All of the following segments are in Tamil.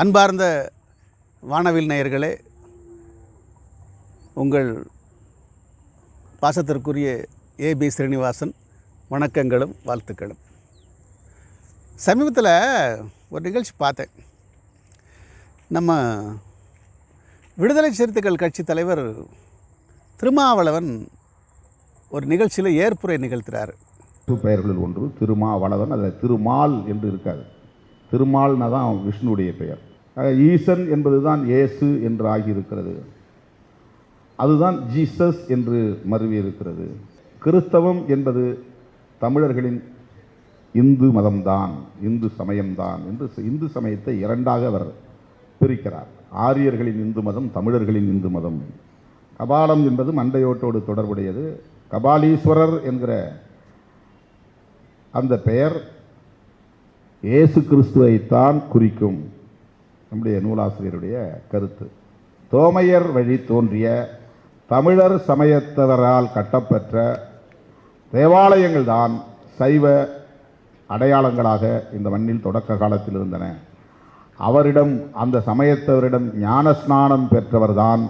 அன்பார்ந்த வானவில் நேயர்களே உங்கள் பாசத்திற்குரிய ஏபி ஸ்ரீனிவாசன் வணக்கங்களும் வாழ்த்துக்களும். சமீபத்தில் ஒரு நிகழ்ச்சி பார்த்தேன். நம்ம விடுதலை சிறுத்தைகள் கட்சி தலைவர் திருமாவளவன் ஒரு நிகழ்ச்சியில் ஏற்புரை நிகழ்த்துகிறார் பெயர்களில் ஒன்று திருமாவளவன் அதில் திருமால் என்று இருக்காது. திருமால்னா தான் விஷ்ணுடைய பெயர். ஈசன் என்பது தான் இயேசு என்று ஆகியிருக்கிறது. அதுதான் ஜீசஸ் என்று மருவி இருக்கிறது கிறிஸ்தவம் என்பது தமிழர்களின் இந்து மதம்தான் இந்து சமயம்தான் என்று இந்து சமயத்தை இரண்டாக அவர் பிரிக்கிறார். ஆரியர்களின் இந்து மதம் தமிழர்களின் இந்து மதம். கபாலம் என்பது மண்டையோட்டோடு தொடர்புடையது. கபாலீஸ்வரர் என்கிற அந்த பெயர் இயேசு கிறிஸ்துவைத்தான் குறிக்கும். நம்முடைய நூலாசிரியருடைய கருத்து. தோமையர் வழி தோன்றிய தமிழர் சமயத்தவரால் கட்டப்பெற்ற தேவாலயங்கள் தான் சைவ அடையாளங்களாக இந்த மண்ணில் தொடக்க காலத்தில் இருந்தன. அவரிடம் அந்த சமயத்தவரிடம் ஞானஸ்நானம் பெற்றவர்தான்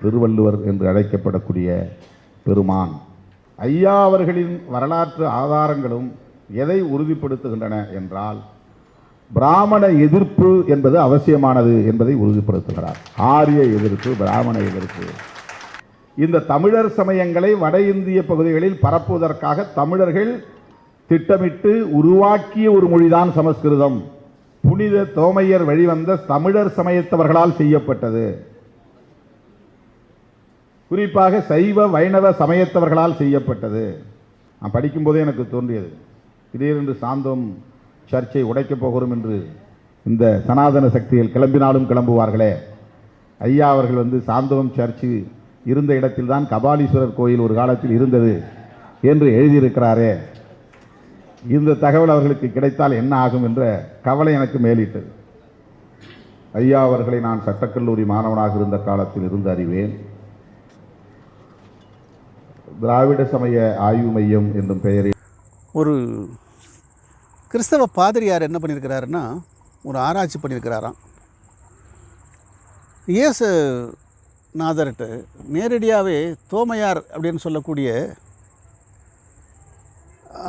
திருவள்ளுவர் என்று அழைக்கப்படக்கூடிய பெருமான். ஐயா அவர்களின் வரலாற்று ஆதாரங்களும் எதை உறுதிப்படுத்துகின்றன என்றால் பிராமண எதிர்ப்பு என்பது அவசியமானது என்பதை உறுதிப்படுத்துகிறார். ஆரிய எதிர்ப்பு பிராமண எதிர்ப்பு. இந்த தமிழர் சமயங்களை வட இந்திய பகுதிகளில் பரப்புவதற்காக தமிழர்கள் திட்டமிட்டு உருவாக்கிய ஒரு மொழிதான் சமஸ்கிருதம். புனித தோமையர் வழிவந்த தமிழர் சமயத்தவர்களால் செய்யப்பட்டது. குறிப்பாக சைவ வைணவ சமயத்தவர்களால் செய்யப்பட்டது. நான் படிக்கும்போதே எனக்கு தோன்றியது. திடீரென்று சாந்தம் சர்ச்சை உடைக்கப் போகிறோம் என்று இந்த சனாதன சக்திகள் கிளம்பினாலும் கிளம்புவார்களே. ஐயா அவர்கள் வந்து சாந்தவம் சர்ச்சு இருந்த இடத்தில்தான் கபாலீஸ்வரர் கோயில் ஒரு காலத்தில் இருந்தது என்று எழுதியிருக்கிறாரே. இந்த தகவல் அவர்களுக்கு கிடைத்தால் என்ன ஆகும் என்ற கவலை எனக்கு மேலிட்டது. ஐயா அவர்களை நான் சட்டக்கல்லூரி மாணவனாக இருந்த காலத்தில் இருந்து அறிவேன். திராவிட சமய ஆய்வு மையம் என்னும் பெயரில் ஒரு கிறிஸ்தவ பாதிரியார் என்ன பண்ணியிருக்கிறாருன்னா ஒரு ஆராய்ச்சி பண்ணியிருக்கிறாராம். இயேசு நாதர்கிட்ட நேரடியாகவே தோமையார் அப்படின்னு சொல்லக்கூடிய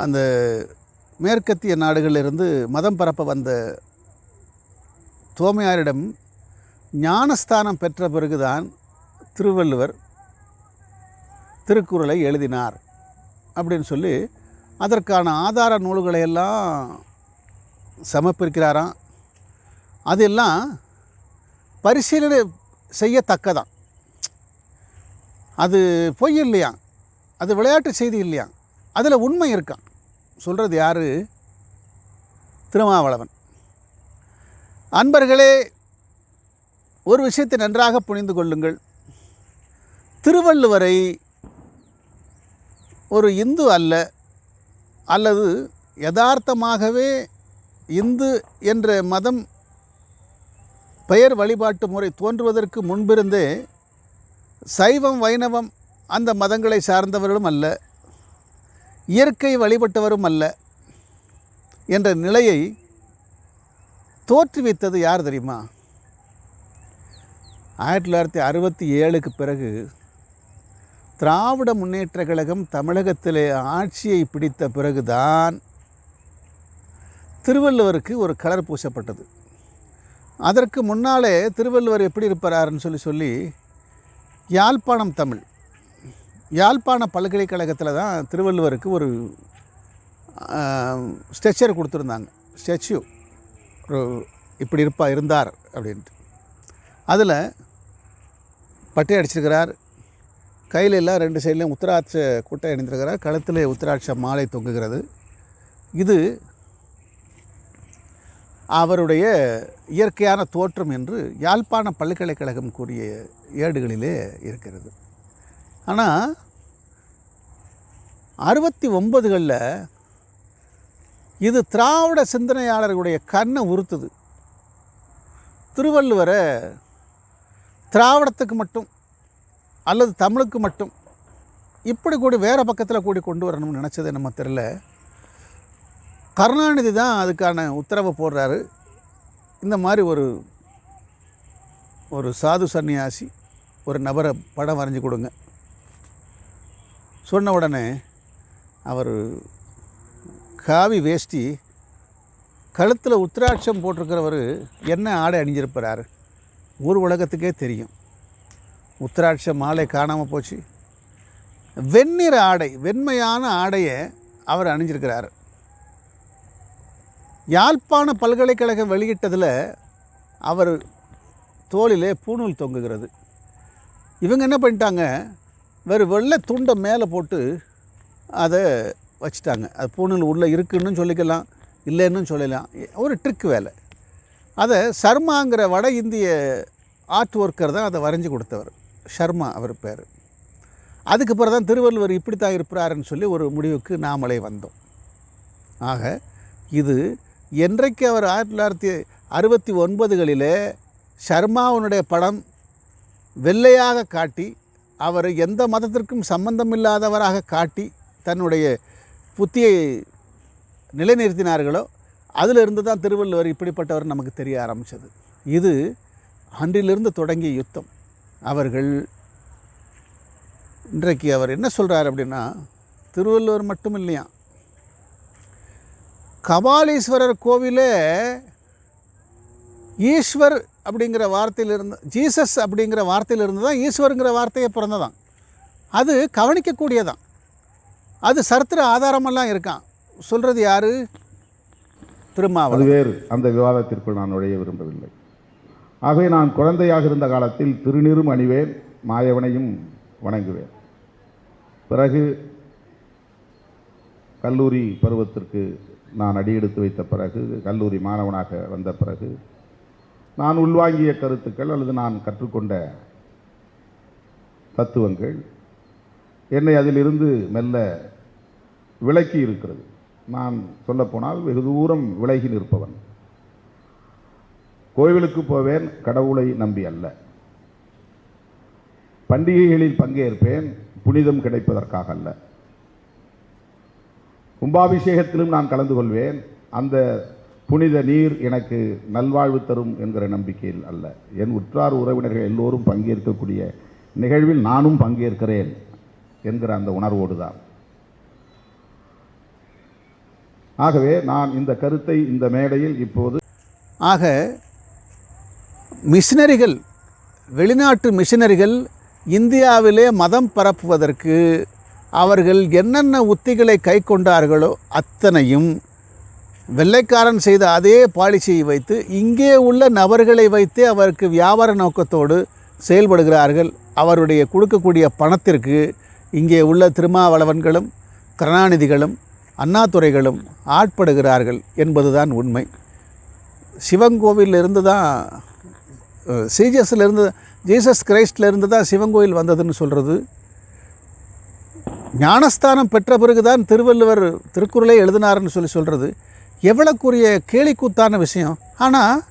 அந்த மேற்கத்திய நாடுகளிலிருந்து மதம் பரப்ப வந்த தோமையாரிடம் ஞானஸ்தானம் பெற்ற பிறகுதான் திருவள்ளுவர் திருக்குறளை எழுதினார் அப்படின்னு சொல்லி அதற்கான ஆதார நூல்களை எல்லாம் சமர்ப்பிக்கிறாராம். அதெல்லாம் பரிசீலனை செய்யத்தக்கதான் அது பொய் இல்லையா அது விளையாட்டு செய்தி இல்லையா அதில் உண்மை இருக்கான் சொல்கிறது யார்? திருமாவளவன். அன்பர்களே ஒரு விஷயத்தை நன்றாக புரிந்து கொள்ளுங்கள். திருவள்ளுவரை ஒரு இந்து அல்ல அல்லது யதார்த்தமாகவே இந்து என்ற மதம் பெயர் வழிபாட்டு முறை தோன்றுவதற்கு முன்பிருந்தே சைவம் வைணவம் அந்த மதங்களை சார்ந்தவர்களும் அல்ல இயற்கை வழிபட்டவரும் அல்ல என்ற நிலையை தோற்றுவித்தது யார் தெரியுமா? ஆயிரத்தி தொள்ளாயிரத்தி அறுபத்தி ஏழுக்கு பிறகு திராவிட முன்னேற்ற கழகம் தமிழகத்திலே ஆட்சியை பிடித்த பிறகுதான் திருவள்ளுவருக்கு ஒரு கலர் பூசப்பட்டது. அதற்கு முன்னாலே திருவள்ளுவர் எப்படி இருப்பார்னு சொல்லி சொல்லி யாழ்ப்பாணம் தமிழ் யாழ்ப்பாண பல்கலைக்கழகத்தில் தான் திருவள்ளுவருக்கு ஒரு ஸ்ட்ரெச்சர் கொடுத்துருந்தாங்க. ஸ்டெச்சு ஒரு இப்படி இருப்பா இருந்தார் அப்படின்ட்டு. அதில் பட்டை அடிச்சிருக்கிறார் கையில் எல்லாம் ரெண்டு சைட்லேயும் உத்தராட்ச குட்டை அணிந்திருக்கிறார். கழுத்தில் உத்தராட்ச மாலை தொங்குகிறது. இது அவருடைய இயற்கையான தோற்றம் என்று யாழ்ப்பாண பல்கலைக்கழகம் கூறிய ஏடுகளிலே இருக்கிறது. ஆனால் அறுபத்தி ஒன்பதுகளில் இது திராவிட சிந்தனையாளர்களுடைய கண்ணை உறுத்துது. திருவள்ளுவரை திராவிடத்துக்கு மட்டும் அல்லது தமிழுக்கு மட்டும் இப்படி கூடி வேறு பக்கத்தில் கூடி கொண்டு வரணும்னு நினச்சது நம்ம தெரில கருணாநிதி தான் அதுக்கான உத்தரவை போடுறாரு. இந்த மாதிரி ஒரு ஒரு சாது சன்னியாசி ஒரு நபரை படம் வரைஞ்சி கொடுங்க. சொன்ன உடனே அவர் காவி வேஷ்டி கழுத்தில் உத்திராட்சம் போட்டிருக்கிறவர் என்ன ஆடை அணிஞ்சிருப்பார் ஊர் உலகத்துக்கே தெரியும். உத்திராட்ச மாலை காணாமல் போச்சு. வெண்ணிற ஆடை வெண்மையான ஆடையை அவர் அணிஞ்சிருக்கிறார். யாழ்ப்பாண பல்கலைக்கழகம் வெளியிட்டதில் அவர் தோளிலே பூணூல் தொங்குகிறது. இவங்க என்ன பண்ணிட்டாங்க? வேறு வெள்ளை துண்டை மேலே போட்டு அதை வச்சுட்டாங்க. அது பூணூல் உள்ளே இருக்குன்னு சொல்லிக்கலாம் இல்லைன்னு சொல்லலாம் ஒரு ட்ரிக் வேலை. அதை சர்மாங்கிற வட இந்திய ஆர்ட் ஒர்க்கர் தான் அதை வரைஞ்சி கொடுத்தவர். ஷர்மா அவர் பேர். அதுக்கு பிறகு தான் திருவள்ளுவர் இப்படித்தான் தான் சொல்லி ஒரு முடிவுக்கு நாமளே வந்தோம். ஆக இது என்றைக்கு அவர் ஆயிரத்தி தொள்ளாயிரத்தி அறுபத்தி ஒன்பதுகளிலே ஷர்மாவுனுடைய படம் வெள்ளையாக காட்டி அவர் எந்த மதத்திற்கும் சம்பந்தமில்லாதவராக காட்டி தன்னுடைய புத்தியை நிலைநிறுத்தினார்களோ அதிலிருந்து தான் திருவள்ளுவர் இப்படிப்பட்டவர் நமக்கு தெரிய ஆரம்பித்தது இது அன்றிலிருந்து தொடங்கிய யுத்தம். அவர்கள் இன்றைக்கு அவர் என்ன சொல்கிறார் அப்படின்னா திருவள்ளுவர் மட்டும் இல்லையா கபாலீஸ்வரர் கோவிலே ஈஸ்வர் அப்படிங்கிற வார்த்தையிலிருந்து ஜீசஸ் அப்படிங்கிற வார்த்தையிலிருந்து தான் ஈஸ்வருங்கிற வார்த்தையை பிறந்ததான் அது கவனிக்கக்கூடியதான் அது சரித்திர ஆதாரமெல்லாம் இருக்கான் சொல்கிறது யாரு? அது வேறு. அந்த விவாதத்திற்குள் நான் நுழைய விரும்பவில்லை. ஆகவே நான் குழந்தையாக இருந்த காலத்தில் திருநீரும் அணிவேன் மாயவனையும் வணங்குவேன். பிறகு கல்லூரி பருவத்திற்கு நான் அடியெடுத்து வைத்த பிறகு கல்லூரி மாணவனாக வந்த பிறகு நான் உள்வாங்கிய கருத்துக்கள் அல்லது நான் கற்றுக்கொண்ட தத்துவங்கள் என்னை அதிலிருந்து மெல்ல விலக்கி இருக்கிறது. நான் சொல்லப்போனால் வெகு தூரம் விலகி நிற்பவன். கோவிலுக்கு போவேன் கடவுளை நம்பி அல்ல. பண்டிகைகளில் பங்கேற்பேன் புனிதம் கிடைப்பதற்காக அல்ல. கும்பாபிஷேகத்திலும் நான் கலந்து கொள்வேன் அந்த புனித நீர் எனக்கு நல்வாழ்வு தரும் என்கிற நம்பிக்கையில் அல்ல. என் உற்றார் உறவினர்கள் எல்லோரும் பங்கேற்கக்கூடிய நிகழ்வில் நானும் பங்கேற்கிறேன் என்கிற அந்த உணர்வோடு தான் ஆகவே நான் இந்த கருத்தை இந்த மேடையில் இப்போது ஆக மிஷினரிகள் வெளிநாட்டு மிஷினரிகள் இந்தியாவிலே மதம் பரப்புவதற்கு அவர்கள் என்னென்ன உத்திகளை கை கொண்டார்களோ அத்தனையும் வெள்ளைக்காரன் செய்த அதே பாலிசியை வைத்து இங்கே உள்ள நபர்களை வைத்தே அவருக்கு வியாபார நோக்கத்தோடு செயல்படுகிறார்கள். அவருடைய கொடுக்கக்கூடிய பணத்திற்கு இங்கே உள்ள திருமாவளவன்களும் கருணாநிதிகளும் அண்ணாதுரைகளும் ஆட்படுகிறார்கள் என்பதுதான் உண்மை. சிவன் கோவிலிருந்து தான் சீஜஸில் இருந்து ஜீசஸ் கிரைஸ்ட்ல இருந்து தான் சிவன் கோயில் வந்ததுன்னு சொல்கிறது ஞானஸ்தானம் பெற்ற பிறகு தான் திருவள்ளுவர் திருக்குறளை எழுதினார்னு சொல்லி சொல்கிறது எவ்வளோக்குரிய கேலிக்கூத்தான விஷயம். ஆனால்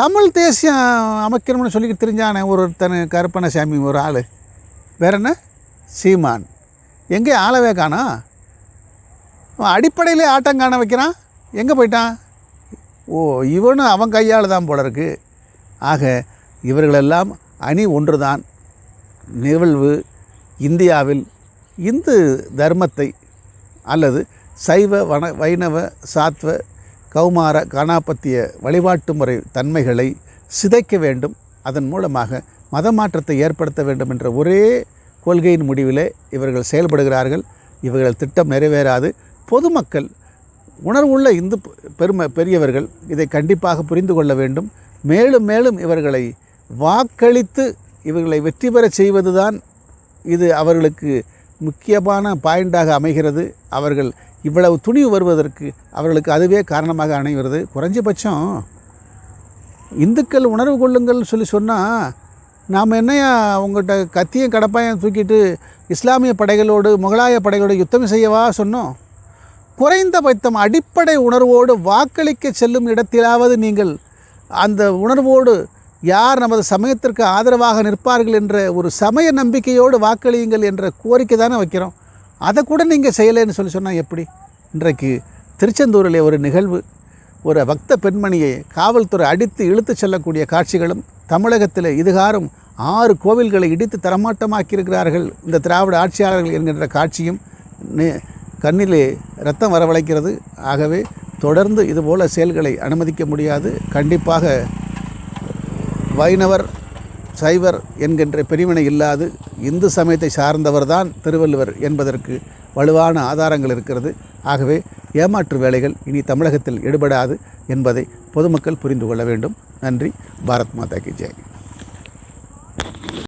தமிழ் தேசியம் அமைக்கணும்னு சொல்லி தெரிஞ்சானே ஒருத்தன் கருப்பணசாமி ஒரு ஆள். வேற என்ன? சீமான். எங்கே ஆளவே காணா? அடிப்படையிலே ஆட்டம் காண வைக்கிறான். எங்கே போயிட்டான்? ஓ இவனும் அவன் கையால் தான் போல இருக்குது ஆக இவர்களெல்லாம் அணி ஒன்றுதான். நிகழ்வு இந்தியாவில் இந்து தர்மத்தை அல்லது சைவ வன வைணவ சாத்வ கௌமார காணாபத்திய வழிபாட்டு முறை தன்மைகளை சிதைக்க வேண்டும். அதன் மூலமாக மத மாற்றத்தை ஏற்படுத்த வேண்டும் என்ற ஒரே கொள்கையின் முடிவிலே இவர்கள் செயல்படுகிறார்கள். இவர்கள் திட்டம் நிறைவேறாது. பொதுமக்கள் உணர்வுள்ள இந்து பெருமை பெரியவர்கள் இதை கண்டிப்பாக புரிந்து கொள்ள வேண்டும். மேலும் மேலும் இவர்களை வாக்களித்து இவர்களை வெற்றி பெறச் செய்வதுதான் இது அவர்களுக்கு முக்கியமான பாயிண்டாக அமைகிறது. அவர்கள் இவ்வளவு துணிவு வருவதற்கு அவர்களுக்கு அதுவே காரணமாக அமைகிறது குறைஞ்சபட்சம் இந்துக்கள் உணர்வு கொள்ளுங்கள்னு சொல்லி சொன்னால் நாம் என்னையா உங்கள்கிட்ட கத்தியும் கடப்பாயம் தூக்கிட்டு இஸ்லாமிய படைகளோடு முகலாய படைகளோடு யுத்தம் செய்யவா? சொன்னோம். குறைந்தபட்சம் அடிப்படை உணர்வோடு வாக்களிக்க செல்லும் இடத்திலாவது நீங்கள் அந்த உணர்வோடு யார் நமது சமயத்திற்கு ஆதரவாக நிற்பார்கள் என்ற ஒரு சமய நம்பிக்கையோடு வாக்களியுங்கள் என்ற கோரிக்கை தானே வைக்கிறோம். அதை கூட நீங்கள் செய்யலைன்னு சொல்லி சொன்னால் எப்படி? இன்றைக்கு திருச்செந்தூரில் ஒரு நிகழ்வு. ஒரு பக்த பெண்மணியை காவல்துறை அடித்து இழுத்துச் செல்லக்கூடிய காட்சிகளும் தமிழகத்தில் இதுகாரும் ஆறு கோவில்களை இடித்து தரமாட்டமாக்கியிருக்கிறார்கள் இந்த திராவிட ஆட்சியாளர்கள் என்கின்ற காட்சியும் நே- கண்ணிலே ரத்தம் வரவழைக்கிறது. ஆகவே தொடர்ந்து இதுபோல செயல்களை அனுமதிக்க முடியாது. கண்டிப்பாக வைணவர் சைவர் என்கின்ற பிரிவினை இல்லாது இந்து சமயத்தை சார்ந்தவர்தான் திருவள்ளுவர் என்பதற்கு வலுவான ஆதாரங்கள் இருக்கிறது. ஆகவே ஏமாற்று வேலைகள் இனி தமிழகத்தில் ஈடுபடாது என்பதை பொதுமக்கள் புரிந்து கொள்ள வேண்டும். நன்றி. பாரத் மாதா கி ஜெய்.